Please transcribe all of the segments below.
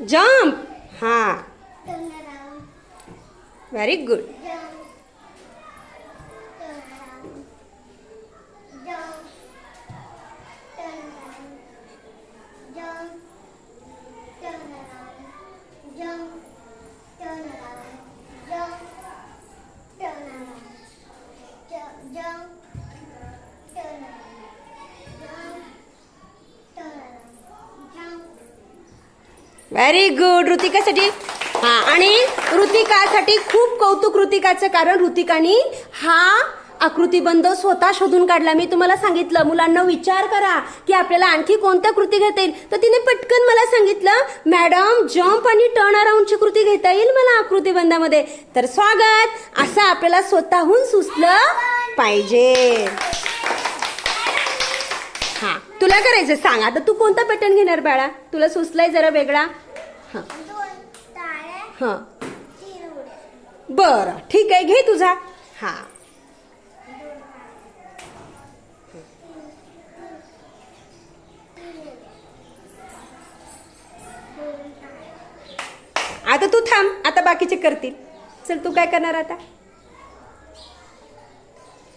Jump हा turn around, very good ऋतिकासाठी? हा आणि ऋतिकासाठी खूप कौतुक ऋतिकाचं कारण ऋतिकानी हा आकृतीबंध स्वतः शोधून काढला. मी तुम्हाला सांगितलं मुलांना विचार करा की आपल्याला आणखी कोणत्या कृती घेता येईल. तर तिने पटकन मला सांगितलं मॅडम जम्प आणि टर्न अराउंडची कृती घेता येईल मला आकृतीबंधामध्ये तर स्वागत. असं आपल्याला स्वतःहून सुचलं पाहिजे. हा. तुला करायचं सांग. आता तू कोणता पॅटर्न घेणार बाळा? तुला सुचलाय जरा वेगळा? हा. हा. बरं. ठीक आहे. घे तुझा. हा. आता तू थांब. आता बाकीचे करतील. चल तू काय करणार आता?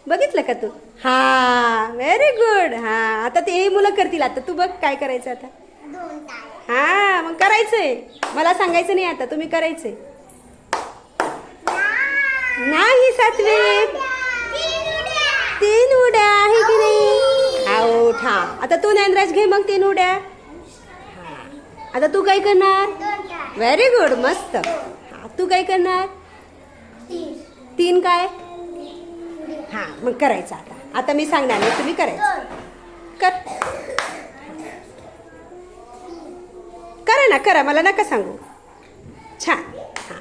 बघितलं का तू? हा व्हेरी गुड हा आता ते ही मुलं करतील. आता तू बघ काय करायचं आता. हा मग करायचंय. मला सांगायचं नाही आता तुम्ही करायचंय. नाही सातवी तीन उड्या आहे की नाही? आऊट हा. आता तू नंद्राज घे मग तीन उड्या. आता तू काय करणार? व्हेरी गुड मस्त. हा तू काय करणार? तीन काय? हा मग करायचं आता. आता मी सांगणार नाही तुम्ही करायचं. कर. करा ना करा मला नका सांगू. छान. हां.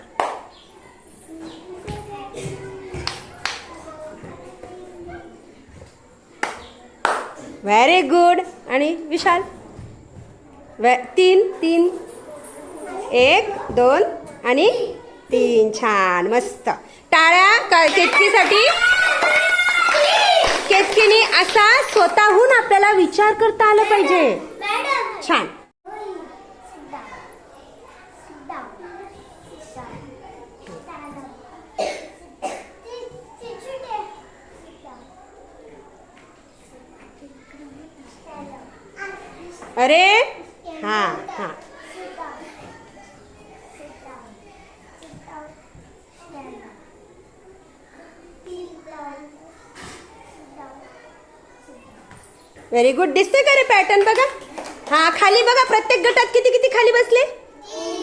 व्हेरी गुड आणि विशाल? वे तीन तीन. एक दोन आणि तीन. छान मस्त. टाळ्या का केतकीने असा स्वतःहून आपल्याला विचार करता आला पाहिजे. छान. अरे हा हा. व्हेरी गुड दिसते का रे पॅटर्न बघा? हा खाली बघा प्रत्येक गटात किती किती खाली बसले?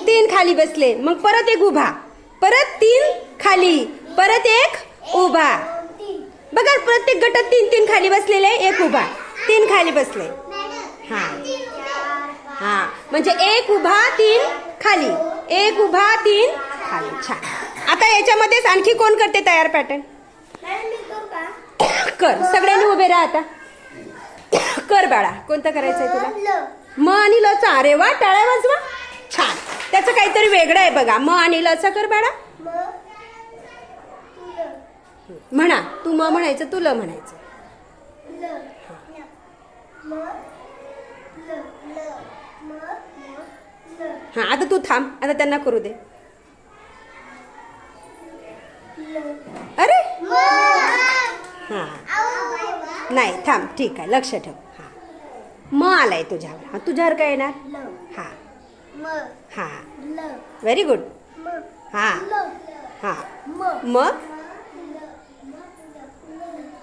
तीन खाली बसले. मग परत एक उभा. परत तीन खाली. परत एक उभा. बघा प्रत्येक गटात तीन तीन खाली बसलेले एक उभा. तीन खाली बसले. हा. हा. म्हणजे एक उभा तीन खाली. एक उभा तीन खाली. छान. आता याच्यामध्येच आणखी कोण करते तयार पॅटर्न करू. सगळ्यांनी उभे राहा आता. कर बाळा. कोणतं करायचंय तुला? ल. म आणि लचा अरे वा टाळ्या वाजवा. छान. त्याचं काहीतरी वेगळं आहे बघा. म आणि लचा कर बाळा. म्हणा. तू म म्हणायचं तू ल म्हणायचं. हा आता तू थांब. आता त्यांना करू दे. अरे! हा. नाही थांब. ठीक आहे. लक्ष ठेव. म आलाय तुझ्यावर. हा तुझ्यावर काय येणार? हा. म. हा. व्हेरी गुड हा. हा. म. मग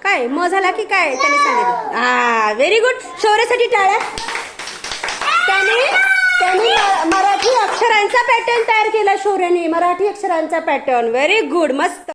काय म झाला की काय? त्याने सांगितलं. हा व्हेरी गुड शौर्यासाठी टाळ्या. त्याने त्याने मराठी अक्षरांचा पॅटर्न तयार केला शौर्याने. मराठी अक्षरांचा पॅटर्न व्हेरी गुड मस्त.